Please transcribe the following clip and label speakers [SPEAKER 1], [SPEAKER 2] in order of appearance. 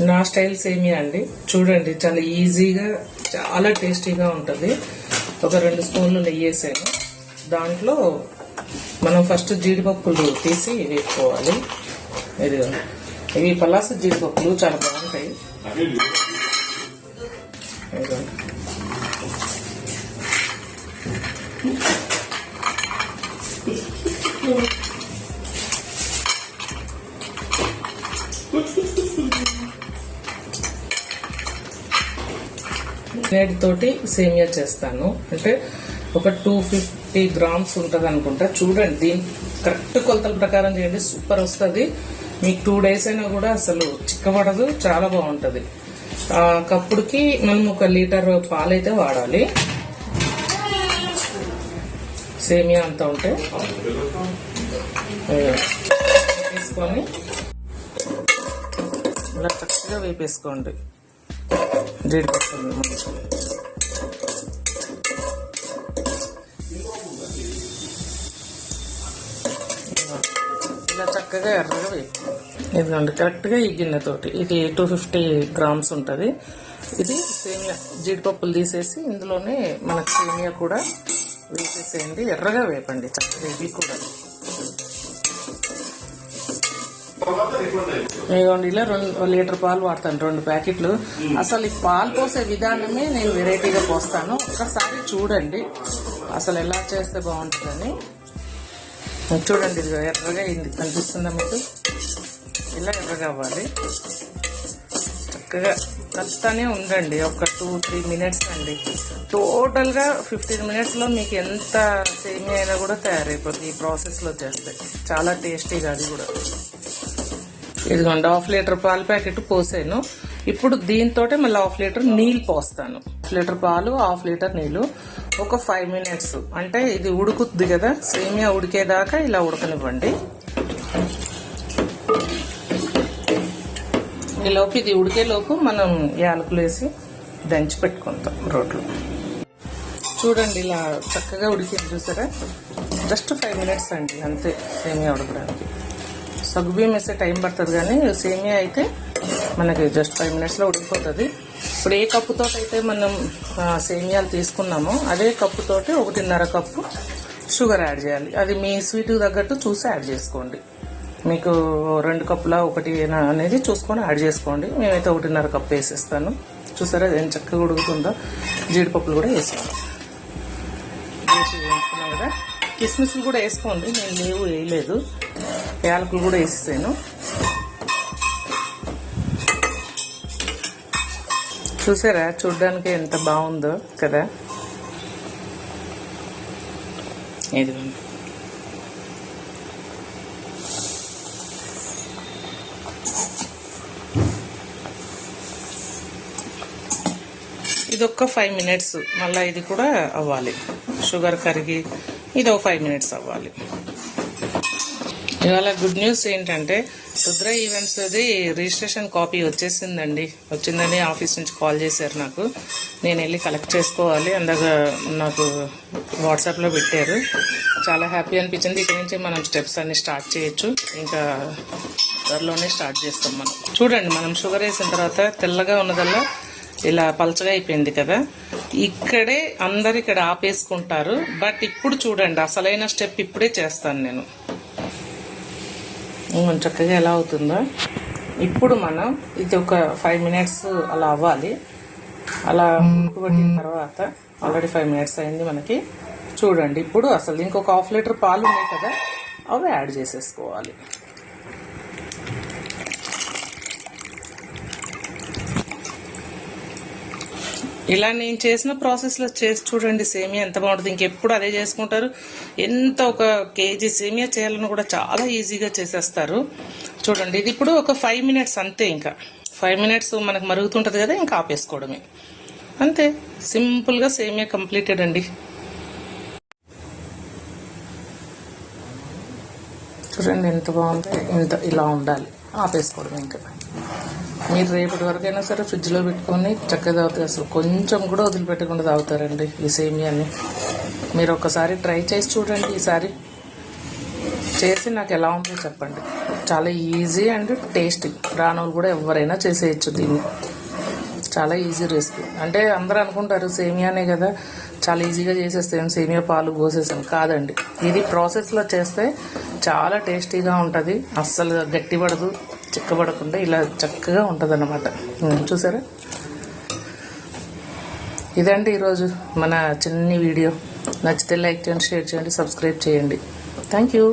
[SPEAKER 1] నా స్టైల్ సేమియా అండి? చూడండి చాలా ఈజీగా చాలా టేస్టీగా ఉంటుంది. ఒక రెండు స్పూన్లు నెయ్యి వేసాను. దాంట్లో మనం ఫస్ట్ జీడిపప్పులు తీసి వేసుకోవాలి ఇది ఇవి పలాస జీడిపప్పులు చాలా బాగుంటాయి. ఇదిగోండి. తోటి సేమియా చేస్తాను. అంటే ఒక టూ ఫిఫ్టీ గ్రామ్స్ ఉంటుంది అనుకుంటా. చూడండి దీని కరెక్ట్ కొలతల ప్రకారం చేయండి. సూపర్ వస్తుంది. మీకు టూ డేస్ అయినా కూడా అసలు చిక్కబడదు చాలా బాగుంటుంది. కప్పుడుకి మనం ఒక లీటర్ పాలైతే వాడాలి. సేమియా అంతా ఉంటే. వేసుకొని ఇలా చక్కగా వేపేసుకోండి. జీడిపప్పులు ఇలా చక్కగా ఎర్రగా వేయాలి ఇదిగోండి కరెక్ట్గా ఈ గిన్నెతోటి. ఇది టూ ఫిఫ్టీ గ్రామ్స్ ఉంటుంది. ఇది సేమియా జీడిపప్పులు తీసేసి ఇందులోనే మనకు సేమియా కూడా వేసేసేయండి. ఎర్రగా వేపండి చక్కగా ఇవి కూడా. ఇదిగోండి ఇలా రెండు లీటర్ పాలు వాడతాను రెండు ప్యాకెట్లు. అసలు ఈ పాలు పోసే విధానమే నేను వెరైటీగా పోస్తాను. ఒక్కసారి చూడండి అసలు ఎలా చేస్తే బాగుంటుందని. చూడండి ఇది ఎర్రగా అయింది. కనిపిస్తుందా మీకు? ఇలా ఎర్రగా అవ్వాలి. చక్కగా కలుస్తానే ఉండండి ఒక టూ త్రీ మినిట్స్ అండి. టోటల్గా ఫిఫ్టీన్ మినిట్స్లో మీకు ఎంత సేమియా అయినా కూడా తయారైపోతుంది ఈ ప్రాసెస్లో చేస్తే. చాలా టేస్టీగా అది కూడా. ఇదిగోండి హాఫ్ లీటర్ పాల ప్యాకెట్ పోసాను. ఇప్పుడు దీంతో మళ్ళీ హాఫ్ లీటర్ నీళ్ళు పోస్తాను. హాఫ్ లీటర్ పాలు హాఫ్ లీటర్ నీళ్ళు. ఒక ఫైవ్ మినిట్స్ అంటే ఇది ఉడుకుద్ది కదా సేమియా ఉడికేదాకా ఇలా ఉడకనివ్వండి. ఈ లోపు ఇది ఉడికేలోపు మనం యాలకులు వేసి దంచి పెట్టుకుంటాం రోట్లో. చూడండి ఇలా చక్కగా ఉడికింది చూసారా? జస్ట్ ఫైవ్ మినిట్స్ అండి అంతే సేమియా ఉడకడానికి. సగ్గుబియ్యం వేస్తే టైం పడుతుంది కానీ సేమియా అయితే మనకి జస్ట్ ఫైవ్ మినిట్స్లో ఉడికిపోతుంది. ఇప్పుడు ఏ కప్పుతో అయితే మనం సేమియాలు తీసుకున్నామో అదే కప్పుతోటి ఒకటిన్నర కప్పు షుగర్ యాడ్ చేయాలి. అది మీ స్వీట్ తగ్గట్టు చూసి యాడ్ చేసుకోండి. మీకు రెండు కప్పుల ఒకటి అనేది చూసుకొని యాడ్ చేసుకోండి. మేమైతే ఒకటిన్నర కప్పు వేసేస్తాను. చూసారా ఏం చక్కగా ఉడుకుతుందో? జీడిపప్పులు కూడా వేసుకోండి వేసి కదా? కిస్మిస్లు కూడా వేసుకోండి. నేను లేవు వేయలేదు. యాలకులు కూడా వేసేసాను. చూసారా? చూడ్డానికి ఎంత బాగుందో కదా? ఇది ఇదొక్క ఫైవ్ మినిట్స్. మళ్ళీ ఇది కూడా అవ్వాలి. షుగర్ కరిగి ఇది ఒక ఫైవ్ మినిట్స్ అవ్వాలి. ఇవాళ గుడ్ న్యూస్ ఏంటంటే రుద్ర ఈవెంట్స్ అది రిజిస్ట్రేషన్ కాపీ వచ్చేసిందండి. వచ్చిందని ఆఫీస్ నుంచి కాల్ చేశారు నాకు. నేను వెళ్ళి కలెక్ట్ చేసుకోవాలి. అందాక నాకు వాట్సాప్లో పెట్టారు. చాలా హ్యాపీ అనిపించింది. ఇక్కడి నుంచి మనం స్టెప్స్ అన్ని స్టార్ట్ చేయొచ్చు. ఇంకా త్వరలోనే స్టార్ట్ చేస్తాం మనం. చూడండి మనం షుగర్ వేసిన తర్వాత తెల్లగా ఉన్నదల్లా ఇలా పలచగా అయిపోయింది కదా. ఇక్కడే అందరు ఇక్కడ ఆపేసుకుంటారు. బట్ ఇప్పుడు చూడండి అసలైన స్టెప్ ఇప్పుడే చేస్తాను నేను. చక్కగా ఎలా అవుతుందో. ఇప్పుడు మనం ఇది ఒక ఫైవ్ మినిట్స్ అలా అవ్వాలి. అలా ఉడకబెట్టిన తర్వాత ఆల్రెడీ ఫైవ్ మినిట్స్ అయింది మనకి. చూడండి ఇప్పుడు అసలు ఇంకొక హాఫ్ లీటర్ పాలు ఉన్నాయి కదా అవి యాడ్ చేసేసుకోవాలి. ఇలా నేను చేసిన ప్రాసెస్లో చేసి చూడండి సేమియా ఎంత బాగుంటుంది. ఇంకెప్పుడు అదే చేసుకుంటారు. ఎంత ఒక కేజీ సేమియా చేయాలని కూడా చాలా ఈజీగా చేసేస్తారు. చూడండి ఇది ఇప్పుడు ఒక ఫైవ్ మినిట్స్ అంతే ఇంకా. ఫైవ్ మినిట్స్ మనకు మరుగుతుంటుంది కదా ఇంకా ఆపేసుకోవడమే. అంతే. సింపుల్గా సేమియా కంప్లీటెడ్ అండి. చూడండి ఎంత బాగుంది ఇంత ఇలా ఉండాలి. ఆపేసుకోవడం ఇంకా. మీరు రేపటి వరకైనా సరే ఫ్రిడ్జ్లో పెట్టుకొని చక్కగా తాగుతారు. అసలు కొంచెం కూడా వదిలిపెట్టకుండా తాగుతారండి ఈ సేమియాని. మీరు ఒకసారి ట్రై చేసి చూడండి ఈసారి. చేసి నాకు ఎలా ఉందో చెప్పండి. చాలా ఈజీ అండ్ టేస్టీ. రానోళ్ళు కూడా ఎవరైనా చేసేయచ్చు దీన్ని. చాలా ఈజీ రెసిపీ. అంటే అందరూ అనుకుంటారు సేమియానే కదా చాలా ఈజీగా చేసేస్తాం సేమియా పాలు పోసేసాం కాదండి. ఇది ప్రాసెస్లో చేస్తే చాలా టేస్టీగా ఉంటుంది. అస్సలు గట్టిపడదు చిక్కబడకుండా ఇలా చక్కగా ఉంటుంది అన్నమాట చూసారా? ఇదండి ఈరోజు మన చిన్ని వీడియో. నచ్చితే లైక్ చేయండి షేర్ చేయండి సబ్స్క్రైబ్ చేయండి. Thank you